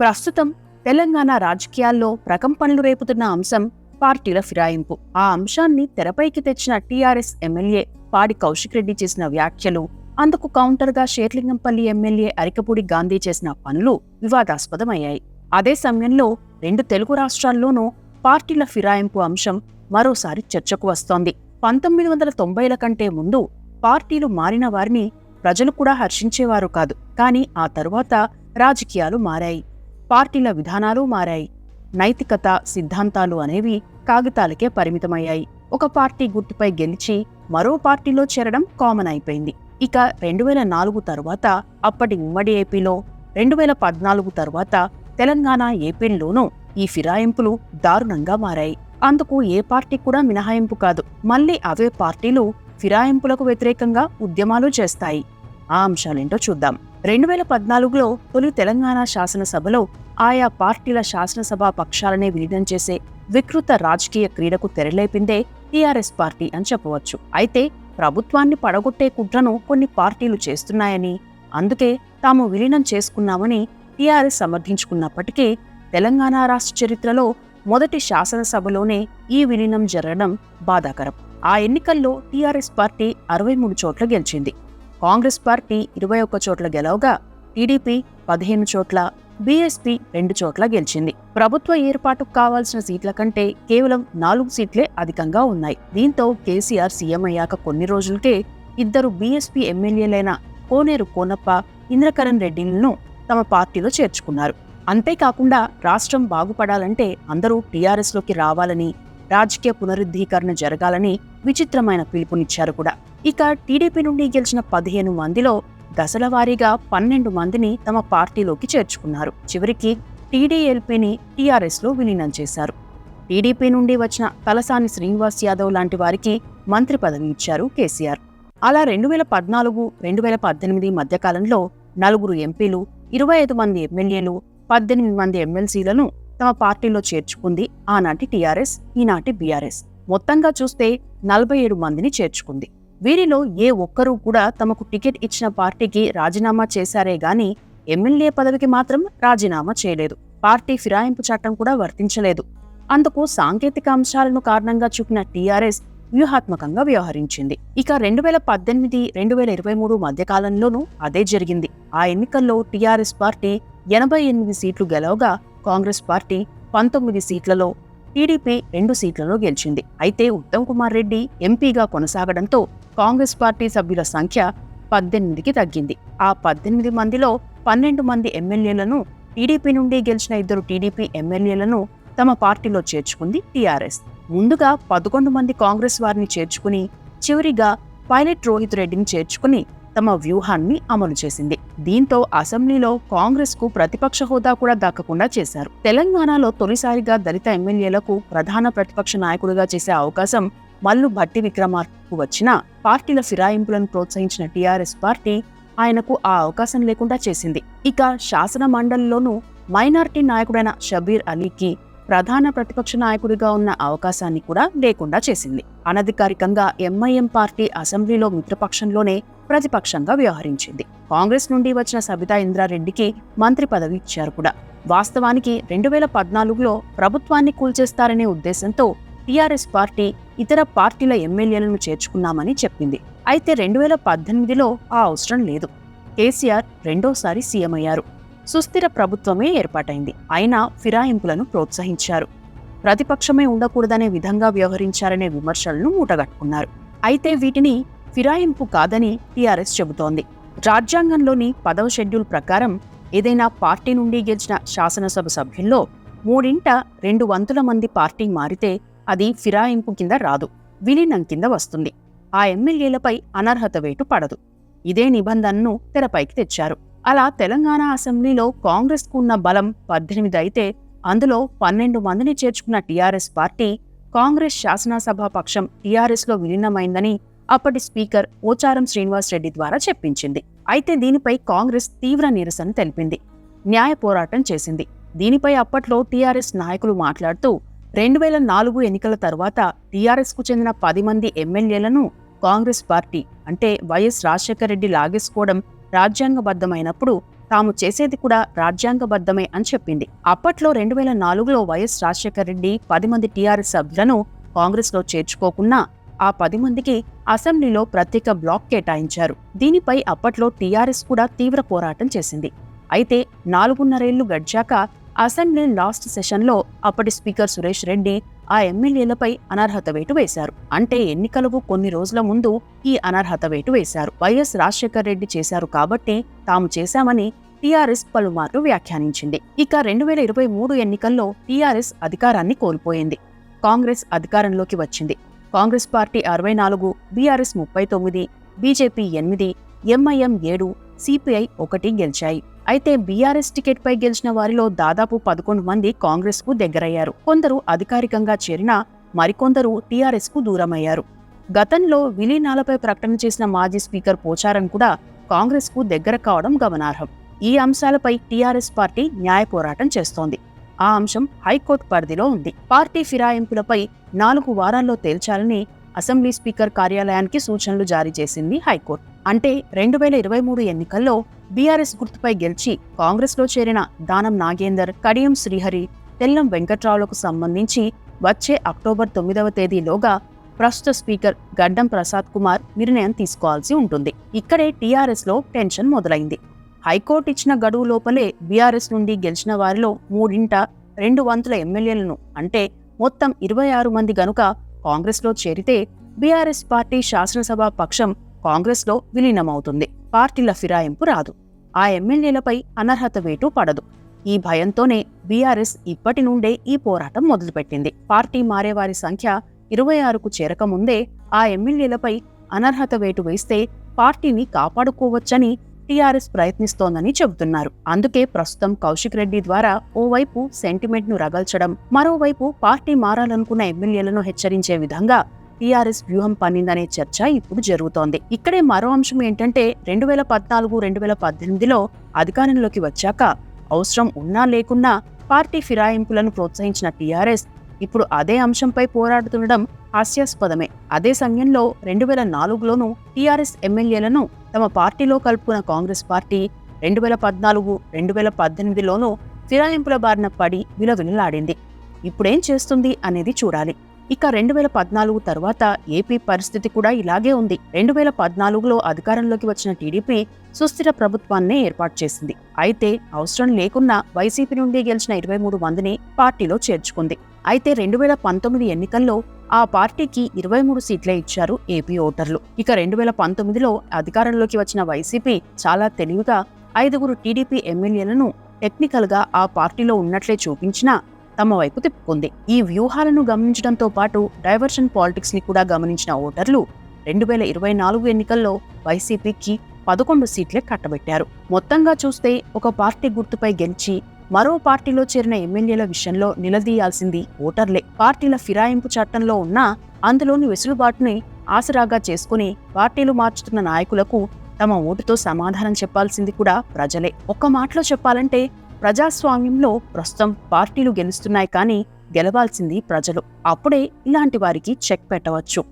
ప్రస్తుతం తెలంగాణ రాజకీయాల్లో ప్రకంపనలు రేపుతున్న అంశం పార్టీల ఫిరాయింపు. ఆ అంశాన్ని తెరపైకి తెచ్చిన టీఆర్ఎస్ ఎమ్మెల్యే పాడి కౌశిక్ రెడ్డి చేసిన వ్యాఖ్యలు అందుకు కౌంటర్గా షేర్లింగంపల్లి ఎమ్మెల్యే అరికపూడి గాంధీ చేసిన పనులు వివాదాస్పదమయ్యాయి. అదే సమయంలో రెండు తెలుగు రాష్ట్రాల్లోనూ పార్టీల ఫిరాయింపు అంశం మరోసారి చర్చకు వస్తోంది. పంతొమ్మిది వందల తొంభైల కంటే ముందు పార్టీలు మారిన వారిని ప్రజలు కూడా హర్షించేవారు కాదు. కానీ ఆ తరువాత రాజకీయాలు మారాయి. పార్టీల విధానాలు మారాయి. నైతికత సిద్ధాంతాలు అనేవి కాగితాలకే పరిమితమయ్యాయి. ఒక పార్టీ గుర్తుపై గెలిచి మరో పార్టీలో చేరడం కామన్ అయిపోయింది. ఇక రెండు వేల నాలుగు తరువాత అప్పటి ఉమ్మడి ఏపీలో రెండు వేల పద్నాలుగు తరువాత తెలంగాణ ఏపీల్లోనూ ఈ ఫిరాయింపులు దారుణంగా మారాయి. అందుకు ఏ పార్టీ కూడా మినహాయింపు కాదు. మళ్ళీ అవే పార్టీలు ఫిరాయింపులకు వ్యతిరేకంగా ఉద్యమాలు చేస్తాయి. ఆ అంశాలేంటో చూద్దాం. రెండు వేల పద్నాలుగులో తొలి తెలంగాణ శాసనసభలో ఆయా పార్టీల శాసనసభా పక్షాలనే విలీనం చేసే వికృత రాజకీయ క్రీడకు తెరలేపిందే టీఆర్ఎస్ పార్టీ అని చెప్పవచ్చు. అయితే ప్రభుత్వాన్ని పడగొట్టే కుట్రను కొన్ని పార్టీలు చేస్తున్నాయని అందుకే తాము విలీనం చేసుకున్నామని టీఆర్ఎస్ సమర్థించుకున్నప్పటికీ తెలంగాణ రాష్ట్ర చరిత్రలో మొదటి శాసనసభలోనే ఈ విలీనం జరగడం బాధాకరం. ఆ ఎన్నికల్లో టీఆర్ఎస్ పార్టీ అరవై మూడు చోట్ల గెలిచింది. కాంగ్రెస్ పార్టీ ఇరవై ఒక్క చోట్ల గెలవగా టీడీపీ పదిహేను చోట్ల బీఎస్పీ రెండు చోట్ల గెలిచింది. ప్రభుత్వ ఏర్పాటుకు కావాల్సిన సీట్ల కంటే కేవలం నాలుగు సీట్లే అధికంగా ఉన్నాయి. దీంతో కేసీఆర్ సీఎం అయ్యాక కొన్ని రోజులకే ఇద్దరు బీఎస్పీ ఎమ్మెల్యేలైన కోనేరు కోనప్ప ఇంద్రకరణ్ రెడ్డిలను తమ పార్టీలో చేర్చుకున్నారు. అంతేకాకుండా రాష్ట్రం బాగుపడాలంటే అందరూ టీఆర్ఎస్లోకి రావాలని రాజకీయ పునరుద్ధీకరణ జరగాలని విచిత్రమైన పిలుపునిచ్చారు కూడా. ఇక టీడీపీ నుండి గెలిచిన పదిహేను మందిలో దశల వారీగా పన్నెండు మందిని తమ పార్టీలోకి చేర్చుకున్నారు. చివరికి టీడీఎల్పీని టీఆర్ఎస్లో విలీనం చేశారు. టీడీపీ నుండి వచ్చిన తలసాని శ్రీనివాస్ యాదవ్ లాంటి వారికి మంత్రి పదవి ఇచ్చారు కేసీఆర్. అలా రెండు వేల పద్నాలుగు రెండు వేల పద్దెనిమిది మధ్యకాలంలో నలుగురు ఎంపీలు ఇరవై ఐదు మంది ఎమ్మెల్యేలు పద్దెనిమిది మంది ఎమ్మెల్సీలను తమ పార్టీలో చేర్చుకుంది. ఆనాటి టీఆర్ఎస్ ఈనాటి బీఆర్ఎస్. మొత్తంగా చూస్తే నలభై ఏడు మందిని చేర్చుకుంది. వీరిలో ఏ ఒక్కరూ కూడా తమకు టికెట్ ఇచ్చిన పార్టీకి రాజీనామా చేశారే గాని ఎమ్మెల్యే పదవికి మాత్రం రాజీనామా చేయలేదు. పార్టీ ఫిరాయింపు చట్టం కూడా వర్తించలేదు. అందుకు సాంకేతిక అంశాలను కారణంగా చూపిన టీఆర్ఎస్ వ్యూహాత్మకంగా వ్యవహరించింది. ఇక రెండు వేల పద్దెనిమిది రెండు వేల ఇరవై మూడు మధ్యకాలంలోనూ అదే జరిగింది. ఆ ఎన్నికల్లో టీఆర్ఎస్ పార్టీ ఎనభై ఎనిమిది సీట్లు గెలవగా కాంగ్రెస్ పార్టీ పంతొమ్మిది సీట్లలో టీడీపీ రెండు సీట్లలో గెలిచింది. అయితే ఉత్తమ్ కుమార్ రెడ్డి ఎంపీగా కొనసాగడంతో కాంగ్రెస్ పార్టీ సభ్యుల సంఖ్య పద్దెనిమిదికి తగ్గింది. ఆ పద్దెనిమిది మందిలో పన్నెండు మంది ఎమ్మెల్యేలను టీడీపీ నుండి గెలిచిన ఇద్దరు టీడీపీ ఎమ్మెల్యేలను తమ పార్టీలో చేర్చుకుంది టీఆర్ఎస్. ముందుగా పదకొండు మంది కాంగ్రెస్ వారిని చేర్చుకుని చివరిగా పైలట్ రోహిత్ రెడ్డిని చేర్చుకుని తమ వ్యూహాన్ని అమలు చేసింది. దీంతో అసెంబ్లీలో కాంగ్రెస్కు ప్రతిపక్ష హోదా కూడా దక్కకుండా చేశారు. తెలంగాణలో తొలిసారిగా దళిత ఎమ్మెల్యేలకు ప్రధాన ప్రతిపక్ష నాయకుడిగా చేసే అవకాశం మల్లు భట్టి విక్రమార్కు వచ్చిన పార్టీల ఫిరాయింపులను ప్రోత్సహించిన టీఆర్ఎస్ పార్టీ ఆయనకు ఆ అవకాశం లేకుండా చేసింది. ఇక శాసన మండలిలోనూ మైనార్టీ నాయకుడైన షబీర్ అలీకి ప్రధాన ప్రతిపక్ష నాయకుడిగా ఉన్న అవకాశాన్ని కూడా లేకుండా చేసింది. అనధికారికంగా ఎంఐఎం పార్టీ అసెంబ్లీలో మిత్రపక్షంలోనే ప్రతిపక్షంగా వ్యవహరించింది. కాంగ్రెస్ నుండి వచ్చిన సబితా ఇంద్రారెడ్డికి మంత్రి పదవి ఇచ్చారు కూడా. వాస్తవానికి రెండు వేల పద్నాలుగులో ప్రభుత్వాన్ని కూల్చేస్తారనే ఉద్దేశంతో టీఆర్ఎస్ పార్టీ ఇతర పార్టీల ఎమ్మెల్యేలను చేర్చుకున్నామని చెప్పింది. అయితే రెండు వేల పద్దెనిమిదిలో ఆ అవసరం లేదు. కేసీఆర్ రెండోసారి సీఎం అయ్యారు. సుస్థిర ప్రభుత్వమే ఏర్పాటైంది. అయినా ఫిరాయింపులను ప్రోత్సహించారు. ప్రతిపక్షమే ఉండకూడదనే విధంగా వ్యవహరించారనే విమర్శలను మూటగట్టుకున్నారు. అయితే వీటిని ఫిరాయింపు కాదని టీఆర్ఎస్ చెబుతోంది. రాజ్యాంగంలోని పదవ షెడ్యూల్ ప్రకారం ఏదైనా పార్టీ నుండి గెలిచిన శాసనసభ సభ్యుల్లో మూడింట రెండు వంతుల మంది పార్టీ మారితే అది ఫిరాయింపు కింద రాదు విలీనం కింద వస్తుంది. ఆ ఎమ్మెల్యేలపై అనర్హత వేటు పడదు. ఇదే నిబంధనను తెరపైకి తెచ్చారు. అలా తెలంగాణ అసెంబ్లీలో కాంగ్రెస్కు ఉన్న బలం పద్దెనిమిది అయితే అందులో పన్నెండు మందిని చేర్చుకున్న టీఆర్ఎస్ పార్టీ కాంగ్రెస్ శాసనసభా పక్షం టీఆర్ఎస్లో విలీనమైందని అప్పటి స్పీకర్ ఓచారం శ్రీనివాస్ రెడ్డి ద్వారా చెప్పించింది. అయితే దీనిపై కాంగ్రెస్ తీవ్ర నిరసన తెలిపింది. న్యాయ పోరాటం చేసింది. దీనిపై అప్పట్లో టీఆర్ఎస్ నాయకులు మాట్లాడుతూ రెండు వేల నాలుగు ఎన్నికల తర్వాత టీఆర్ఎస్కు చెందిన పది మంది ఎమ్మెల్యేలను కాంగ్రెస్ పార్టీ అంటే వైఎస్ రాజశేఖర రెడ్డి లాగేసుకోవడం రాజ్యాంగబద్ధమైనప్పుడు తాము చేసేది కూడా రాజ్యాంగబద్ధమే అని చెప్పింది. అప్పట్లో రెండు వేల నాలుగులో వైఎస్ రాజశేఖర రెడ్డి పది మంది టీఆర్ఎస్ సభ్యులను కాంగ్రెస్లో చేర్చుకోకున్నా ఆ పది మందికి అసెంబ్లీలో ప్రత్యేక బ్లాక్ కేటాయించారు. దీనిపై అప్పట్లో టీఆర్ఎస్ కూడా తీవ్ర పోరాటం చేసింది. అయితే నాలుగున్నరేళ్ళు గడిచాక అసెంబ్లీ లాస్ట్ సెషన్లో అప్పటి స్పీకర్ సురేష్ రెడ్డి ఆ ఎమ్మెల్యేలపై అనర్హత వేటు వేశారు. అంటే ఎన్నికలకు కొన్ని రోజుల ముందు ఈ అనర్హత వేటు వేశారు. వైఎస్ రాజశేఖర్ రెడ్డి చేశారు కాబట్టి తాము చేశామని టీఆర్ఎస్ పలుమార్లు వ్యాఖ్యానించింది. ఇక రెండు వేల ఇరవై మూడు ఎన్నికల్లో టీఆర్ఎస్ అధికారాన్ని కోల్పోయింది. కాంగ్రెస్ అధికారంలోకి వచ్చింది. కాంగ్రెస్ పార్టీ అరవై నాలుగు బీఆర్ఎస్ ముప్పై తొమ్మిది బీజేపీ ఎనిమిది ఎంఐఎం ఏడు సిపిఐ ఒకటి గెలిచాయి. అయితే బీఆర్ఎస్ టికెట్పై గెలిచిన వారిలో దాదాపు పదకొండు మంది కాంగ్రెస్కు దగ్గరయ్యారు. కొందరు అధికారికంగా చేరినా మరికొందరు టీఆర్ఎస్కు దూరమయ్యారు. గతంలో విలీనాలపై ప్రకటన చేసిన మాజీ స్పీకర్ పోచారం కూడా కాంగ్రెస్కు దగ్గర కావడం గమనార్హం. ఈ అంశాలపై టీఆర్ఎస్ పార్టీ న్యాయ పోరాటం చేస్తోంది. ఆ అంశం హైకోర్టు పరిధిలో ఉంది. పార్టీ ఫిరాయింపులపై నాలుగు వారాల్లో తేల్చాలని అసెంబ్లీ స్పీకర్ కార్యాలయానికి సూచనలు జారీ చేసింది హైకోర్టు. అంటే రెండు వేల ఇరవై మూడు ఎన్నికల్లో బీఆర్ఎస్ గుర్తుపై గెలిచి కాంగ్రెస్లో చేరిన దానం నాగేందర్ కడియం శ్రీహరి తెల్లం వెంకట్రావులకు సంబంధించి వచ్చే అక్టోబర్ తొమ్మిదవ తేదీలోగా ప్రస్తుత స్పీకర్ గడ్డం ప్రసాద్ కుమార్ నిర్ణయం తీసుకోవాల్సి ఉంటుంది. ఇక్కడే టీఆర్ఎస్లో టెన్షన్ మొదలైంది. హైకోర్టు ఇచ్చిన గడువు లోపలే బీఆర్ఎస్ నుండి గెలిచిన వారిలో మూడింట రెండు వంతుల ఎమ్మెల్యేలను అంటే మొత్తం ఇరవై ఆరు మంది గనుక కాంగ్రెస్లో చేరితే బీఆర్ఎస్ పార్టీ శాసనసభ పక్షం కాంగ్రెస్లో విలీనమవుతుంది. పార్టీల ఫిరాయింపు రాదు. ఆ ఎమ్మెల్యేలపై అనర్హత వేటు పడదు. ఈ భయంతోనే బీఆర్ఎస్ ఇప్పటి నుండే ఈ పోరాటం మొదలుపెట్టింది. పార్టీ మారేవారి సంఖ్య ఇరవై ఆరుకు చేరకముందే ఆ ఎమ్మెల్యేలపై అనర్హత వేటు వేస్తే పార్టీని కాపాడుకోవచ్చని టీఆర్ఎస్ ప్రయత్నిస్తోందని చెబుతున్నారు. అందుకే ప్రస్తుతం కౌశిక్ రెడ్డి ద్వారా ఓవైపు సెంటిమెంట్ను రగల్చడం మరోవైపు పార్టీ మారాలనుకున్న ఎమ్మెల్యేలను హెచ్చరించే విధంగా టీఆర్ఎస్ వ్యూహం పన్నిందనే చర్చ ఇప్పుడు జరుగుతోంది. ఇక్కడే మరో అంశం ఏంటంటే రెండు వేల పద్నాలుగు రెండు వేల పద్దెనిమిదిలో అధికారంలోకి వచ్చాక అవసరం ఉన్నా లేకున్నా పార్టీ ఫిరాయింపులను ప్రోత్సహించిన టీఆర్ఎస్ ఇప్పుడు అదే అంశంపై పోరాడుతుండడం హాస్యాస్పదమే. అదే సమయంలో రెండు వేల నాలుగులోనూ టీఆర్ఎస్ ఎమ్మెల్యేలను తమ పార్టీలో కలుపుకున్న కాంగ్రెస్ పార్టీ రెండు వేల పద్నాలుగు రెండు వేల పద్దెనిమిదిలోనూ ఫిరాయింపుల బారిన పడి విలవిలలాడింది. ఇప్పుడేం చేస్తుంది అనేది చూడాలి. ఇక రెండు వేల పద్నాలుగు తర్వాత ఏపీ పరిస్థితి కూడా ఇలాగే ఉంది. రెండు వేల పద్నాలుగులో అధికారంలోకి వచ్చిన టీడీపీ సుస్థిర ప్రభుత్వాన్నే ఏర్పాటు చేసింది. అయితే అవసరం లేకున్నా వైసీపీ నుండి గెలిచిన ఇరవై మూడు మందిని పార్టీలో చేర్చుకుంది. అయితే రెండు వేల పంతొమ్మిది ఎన్నికల్లో ఆ పార్టీకి ఇరవై మూడు సీట్లే ఇచ్చారు ఏపీ ఓటర్లు. ఇక రెండు వేల పంతొమ్మిదిలో అధికారంలోకి వచ్చిన వైసీపీ చాలా తెలివిగా ఐదుగురు టీడీపీ ఎమ్మెల్యేలను టెక్నికల్గా ఆ పార్టీలో ఉన్నట్లే చూపించినా తమ వైపు తిప్పుకుంది. ఈ వ్యూహాలను గమనించడంతో పాటు డైవర్షన్ పాలిటిక్స్ని కూడా గమనించిన ఓటర్లు రెండు వేల ఇరవై నాలుగు ఎన్నికల్లో వైసీపీకి పదకొండు సీట్లే కట్టబెట్టారు. మొత్తంగా చూస్తే ఒక పార్టీ గుర్తుపై గెలిచి మరో పార్టీలో చేరిన ఎమ్మెల్యేల విషయంలో నిలదీయాల్సింది ఓటర్లే. పార్టీల ఫిరాయింపు చట్టంలో ఉన్న అందులోని వెసులుబాటుని ఆసరాగా చేసుకుని పార్టీలు మార్చుతున్న నాయకులకు తమ ఓటుతో సమాధానం చెప్పాల్సింది కూడా ప్రజలే. ఒక్క మాటలో చెప్పాలంటే ప్రజాస్వామ్యంలో ప్రస్తుతం పార్టీలు గెలుస్తున్నాయి కానీ గెలవాల్సింది ప్రజలు. అప్పుడే ఇలాంటి వారికి చెక్ పెట్టవచ్చు.